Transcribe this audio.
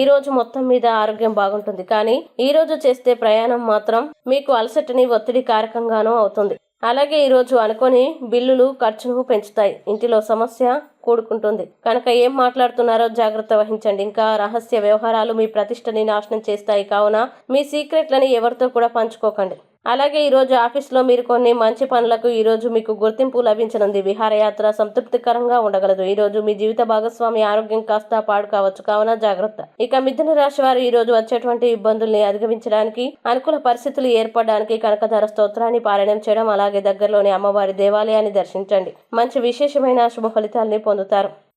ఈ రోజు మొత్తం మీద ఆరోగ్యం బాగుంటుంది. కానీ ఈ రోజు చేస్తే ప్రయాణం మాత్రం మీకు అలసటని ఒత్తిడి కారకంగానూ అవుతుంది. అలాగే ఈ రోజు అనుకొని బిల్లులు ఖర్చును పెంచుతాయి. ఇంటిలో సమస్య కూడుకుంటుంది. కనుక ఏం మాట్లాడుతున్నారో జాగ్రత్త వహించండి. ఇంకా రహస్య వ్యవహారాలు మీ ప్రతిష్టని నాశనం చేస్తాయి. కావున మీ సీక్రెట్లని ఎవరితో కూడా పంచుకోకండి. అలాగే ఈరోజు ఆఫీస్లో మీరు కొన్ని మంచి పనులకు ఈరోజు మీకు గుర్తింపు లభించనుంది. విహారయాత్ర సంతృప్తికరంగా ఉండగలదు. ఈరోజు మీ జీవిత భాగస్వామి ఆరోగ్యం కాస్త పాడు కావచ్చు. కావున జాగ్రత్త. ఇక మిథున రాశి వారు ఈరోజు వచ్చేటువంటి ఇబ్బందుల్ని అధిగమించడానికి అనుకూల పరిస్థితులు ఏర్పడడానికి కనకధర స్తోత్రాన్ని పారాయణం చేయడం అలాగే దగ్గరలోని అమ్మవారి దేవాలయాన్ని దర్శించండి. మంచి విశేషమైన శుభ ఫలితాల్ని పొందుతారు.